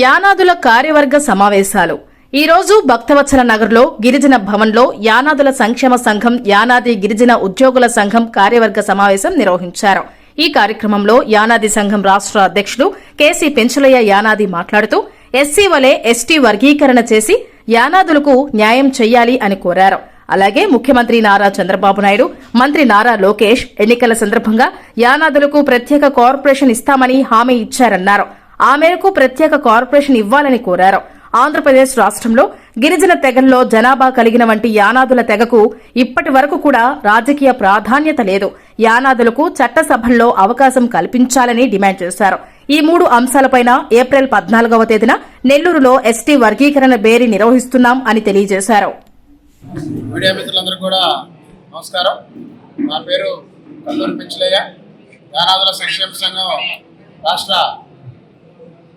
యానాదుల కార్యవర్గ సమావేశాలు. ఈ రోజు భక్తవత్సల నగర్లో గిరిజన భవన్లో యానాదుల సంక్షేమ సంఘం యానాది గిరిజన ఉద్యోగుల సంఘం కార్యవర్గ సమావేశం నిర్వహించారు. ఈ కార్యక్రమంలో యానాది సంఘం రాష్ట్ర అధ్యక్షుడు కేసీ పెంచులయ్య యానాది మాట్లాడుతూ ఎస్సీ వలె ఎస్టీ వర్గీకరణ చేసి యానాదులకు న్యాయం చెయ్యాలి అని కోరారు. అలాగే ముఖ్యమంత్రి నారా చంద్రబాబు నాయుడు మంత్రి నారా లోకేష్ ఎన్నికల సందర్భంగా యానాదులకు ప్రత్యేక కార్పొరేషన్ ఇస్తామని హామీ ఇచ్చారన్నారు. ఆ మేరకు ప్రత్యేక కార్పొరేషన్ ఇవ్వాలని కోరారు. ఆంధ్రప్రదేశ్ రాష్ట్రంలో గిరిజన తెగల్లో జనాభా కలిగిన వంటి యానాదుల తెగకు ఇప్పటి వరకు కూడా రాజకీయ ప్రాధాన్యత లేదు. యానాదులకు చట్టసభల్లో అవకాశం కల్పించాలని డిమాండ్ చేశారు. ఈ మూడు అంశాలపైన ఏప్రిల్ పద్నాలుగవ తేదీన నెల్లూరులో ఎస్టీ వర్గీకరణ బేరీ నిర్వహిస్తున్నాం అని తెలియజేశారు. మీడియా మిత్రులందరూ కూడా నమస్కారం. నా పేరు పెంచలయ్య. యానాదుల సంక్షేమ సంఘం రాష్ట్ర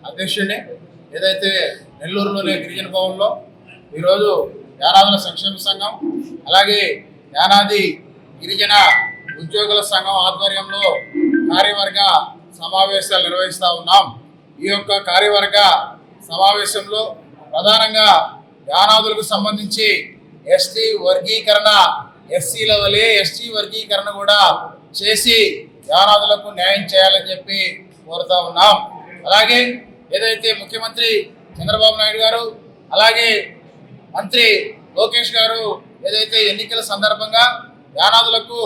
అధ్యక్షుడిని ఏదైతే నెల్లూరులోని గిరిజన భవన్లో ఈరోజు యానాదుల సంక్షేమ సంఘం అలాగే యానాది గిరిజన ఉద్యోగుల సంఘం ఆధ్వర్యంలో కార్యవర్గ సమావేశాలు నిర్వహిస్తూ ఉన్నాం. ఈ యొక్క కార్యవర్గ సమావేశంలో ప్రధానంగా యానాదులకు సంబంధించి ఎస్టీ వర్గీకరణ ఎస్సీల వలె ఎస్టీ వర్గీకరణ కూడా చేసి యానాదులకు న్యాయం చేయాలని చెప్పి కోరుతా ఉన్నాం. అలాగే ఏదైతే ముఖ్యమంత్రి చంద్రబాబు నాయుడు గారు అలాగే మంత్రి లోకేష్ గారు ఏదైతే ఎన్నికల సందర్భంగా యానాదులకు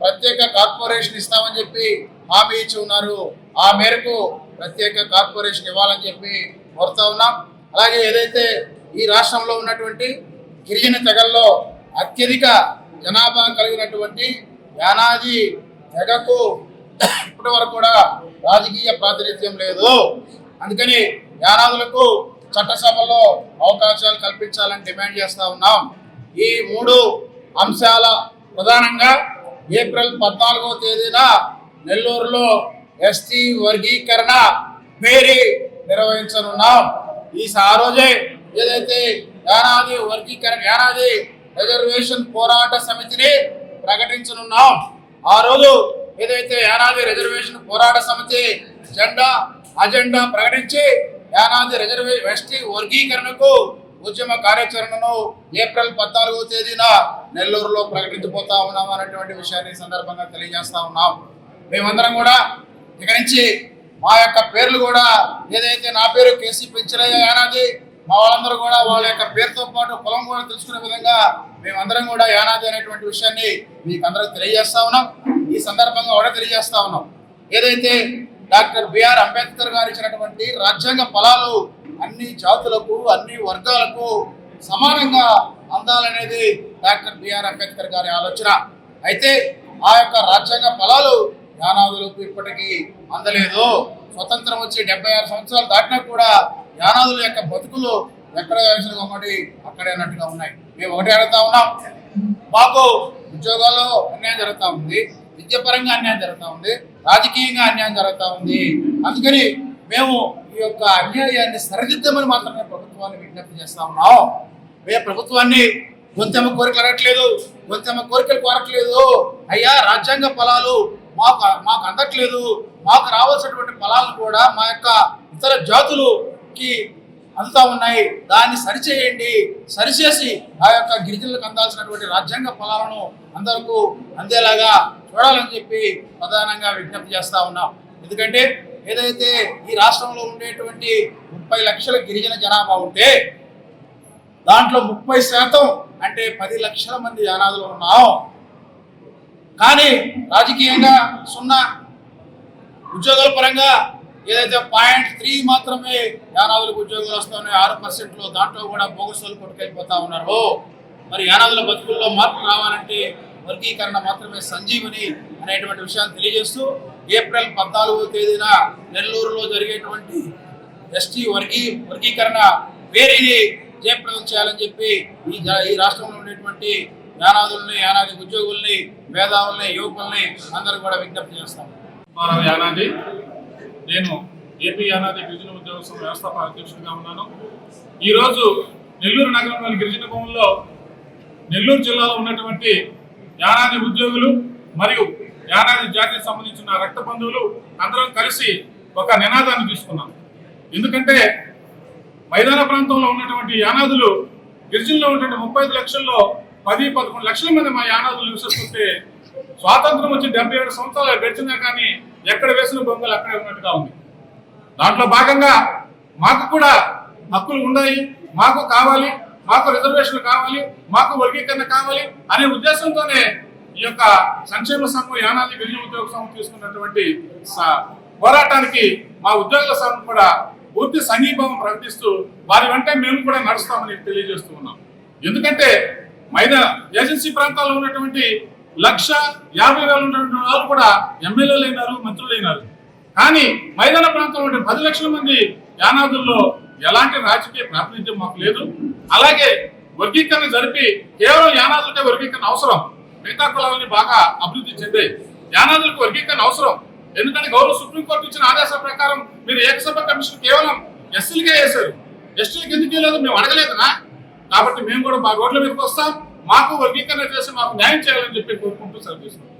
ప్రత్యేక కార్పొరేషన్ ఇస్తామని చెప్పి హామీ ఇచ్చి ఉన్నారు ఆ మేరకు ప్రత్యేక కార్పొరేషన్ ఇవ్వాలని చెప్పి కోరుతా ఉన్నాం. అలాగే ఏదైతే ఈ రాష్ట్రంలో ఉన్నటువంటి గిరిజన తెగల్లో అత్యధిక జనాభా కలిగినటువంటి యానాది తెగకు ఇప్పటి వరకు కూడా రాజకీయ ప్రాతినిధ్యం లేదు. అందుకని యానాదులకు చట్టసభలో అవకాశాలు కల్పించాలని డిమాండ్ చేస్తూ ఉన్నాం. ఈ మూడు అంశాల ప్రధానంగా ఏప్రిల్ పద్నాలుగవ తేదీన నెల్లూరులో ఎస్టీ వర్గీకరణ పేరీ నిర్వహించనున్నాం. ఈ ఆ రోజే ఏదైతే యానాది వర్గీకరణ యానాది రిజర్వేషన్ పోరాట సమితిని ప్రకటించనున్నాం. ఆ రోజు ఏదైతే యానాది రిజర్వేషన్ పోరాట సమితి జెండా అజెండా ప్రకటించి యానాది రిజర్వే ఎస్టీ వర్గీకరణకు ఉద్యమ కార్యాచరణను ఏప్రిల్ పద్నాలుగో తేదీన నెల్లూరులో ప్రకటించబోతా ఉన్నాం అనేటువంటి విషయాన్ని సందర్భంగా తెలియజేస్తా ఉన్నాం. మేమందరం కూడా ఇక నుంచి మా యొక్క పేర్లు కూడా ఏదైతే నా పేరు కేసీ పెంచలయ్య యానాది మా వాళ్ళందరూ కూడా వాళ్ళ యొక్క పేరుతో పాటు కులం కూడా తెలుసుకునే విధంగా మేమందరం కూడా యానాది అనేటువంటి విషయాన్ని మీకు అందరికి తెలియజేస్తా ఉన్నాం. ఈ సందర్భంగా కూడా తెలియజేస్తా ఉన్నాం. ఏదైతే డాక్టర్ బిఆర్ అంబేద్కర్ గారు ఇచ్చినటువంటి రాజ్యాంగ ఫలాలు అన్ని జాతులకు అన్ని వర్గాలకు సమానంగా అందాలనేది డాక్టర్ బిఆర్ అంబేద్కర్ గారి ఆలోచన. అయితే ఆ యొక్క రాజ్యాంగ ఫలాలు యానాదులకు ఇప్పటికీ అందలేదు. స్వతంత్రం వచ్చి డెబ్బై ఆరు సంవత్సరాలు దాటినా కూడా యానాదుల యొక్క బతుకులు ఎక్కడ వేసిన ఒకటి అక్కడే అన్నట్టుగా ఉన్నాయి. మేము ఒకటి అడుగుతా ఉన్నాం. మాకు ఉద్యోగాల్లో అన్యాయం జరుగుతూ ఉంది. విద్యాపరంగా అన్యాయం జరుగుతూ ఉంది. రాజకీయంగా అన్యాయం జరుగుతూ ఉంది. అందుకని మేము ఈ యొక్క అన్యాయాన్ని సరిదిద్దామని మాత్రమే ప్రభుత్వాన్ని విజ్ఞప్తి చేస్తా ఉన్నాం. మేము ప్రభుత్వాన్ని గొంతెమ్మ కోరికలు అడగట్లేదు గొంతెమ్మ కోరికలు కోరట్లేదు. అయ్యా రాజ్యాంగ ఫలాలు మాకు మాకు అందట్లేదు. మాకు రావాల్సినటువంటి ఫలాలను కూడా మా యొక్క ఇతర జాతులుకి అందుతా ఉన్నాయి. దాన్ని సరిచేయండి. సరిచేసి ఆ యొక్క గిరిజనులకు అందాల్సినటువంటి రాజ్యాంగ ఫలాలను అందరికీ అందేలాగా చూడాలని చెప్పి ప్రధానంగా విజ్ఞప్తి చేస్తా ఉన్నాం. ఎందుకంటే ఏదైతే ఈ రాష్ట్రంలో ఉండేటువంటి ముప్పై లక్షల గిరిజన జనాభా ఉంటే దాంట్లో ముప్పై శాతం అంటే పది లక్షల మంది అనాథులు ఉన్నాం. కానీ రాజకీయంగా సున్నా ఉద్యోగాల పరంగా ఏదైతే పాయింట్ త్రీ మాత్రమే యానాదులకు ఉద్యోగాలు వస్తున్నాయి ఆరు పర్సెంట్లో దాంట్లో కూడా బోగసోలు కొట్టుకెళ్ళిపోతా ఉన్నారు. మరి యానాదుల బతుకుల్లో మార్పు రావాలంటే వర్గీకరణ మాత్రమే సంజీవని అనేటువంటి విషయాన్ని తెలియజేస్తూ ఏప్రిల్ పద్నాలుగో తేదీన నెల్లూరులో జరిగేటువంటి ఎస్టీ వర్గీ వర్గీకరణ వేరేని జయప్రదం చేయాలని చెప్పి ఈ ఈ రాష్ట్రంలో ఉండేటువంటి యానాదుల్ని యానాది ఉద్యోగుల్ని మేధావుల్ని యువకుల్ని అందరూ కూడా విజ్ఞప్తి చేస్తాం. యానాది నేను ఏపీ యానాది గిరిజన ఉద్యోగ సంఘ వ్యవస్థాపక అధ్యక్షుడిగా ఉన్నాను. ఈరోజు నెల్లూరు నగరంలోని గిరిజన భవన్లో నెల్లూరు జిల్లాలో ఉన్నటువంటి యానాది ఉద్యోగులు మరియు యానాది జాతికి సంబంధించిన రక్త బంధువులు అందరం కలిసి ఒక నినాదాన్ని తీసుకున్నాం. ఎందుకంటే మైదాన ప్రాంతంలో ఉన్నటువంటి యానాదులు గిరిజనులో ఉన్నటువంటి ముప్పై ఐదు లక్షల్లో పది పదకొండు లక్షల మంది మా యానాదులు నివసిస్తుంటే స్వాతంత్రం వచ్చి డెబ్బై ఏడు సంవత్సరాలు గడిచినా కానీ ఎక్కడ వేసిన బొంగలు అక్కడే ఉన్నట్టుగా ఉంది. దాంట్లో భాగంగా మాకు కూడా హక్కులు ఉన్నాయి మాకు కావాలి మాకు రిజర్వేషన్లు కావాలి మాకు వర్గీకరణ కావాలి అనే ఉద్దేశంతోనే ఈ యొక్క సంక్షేమ సంఘం యానాది గిరిజన ఉద్యోగ సంఘం తీసుకున్నటువంటి పోరాటానికి మా ఉద్యోగుల సంఘం కూడా పూర్తి సంఘీభావం ప్రకటిస్తూ వారి వెంటే మేము కూడా నడుస్తామని తెలియజేస్తూ ఉన్నాం. ఎందుకంటే మైదా ఏజెన్సీ ప్రాంతాల్లో ఉన్నటువంటి లక్ష యాభై వేల ఉన్నటువంటి వాళ్ళు కూడా ఎమ్మెల్యేలు అయినారు మంత్రులు అయినారు కానీ మైదాన ప్రాంతంలో పది లక్షల మంది యానాదుల్లో ఎలాంటి రాజకీయ ప్రాతినిధ్యం మాకు లేదు. అలాగే వర్గీకరణ జరిపి కేవలం యానాదులకే వర్గీకరణ అవసరం. మిగతా కులాలని బాగా అభివృద్ధి చెందాయి యానాదులకు వర్గీకరణ అవసరం. ఎందుకంటే గౌరవ సుప్రీంకోర్టు ఇచ్చిన ఆదేశాల ప్రకారం మీరు ఏకసభ కమిషన్ కేవలం ఎస్సీలకే వేశారు. ఎస్టీలకు ఎందుకు లేదు మేము అడగలేదనా? కాబట్టి మేము కూడా మా రోడ్ల మీదకి వస్తాం. మాకు వర్గీకరణ చేసి మాకు న్యాయం చేయాలని చెప్పి కోరుకుంటూ సెలవు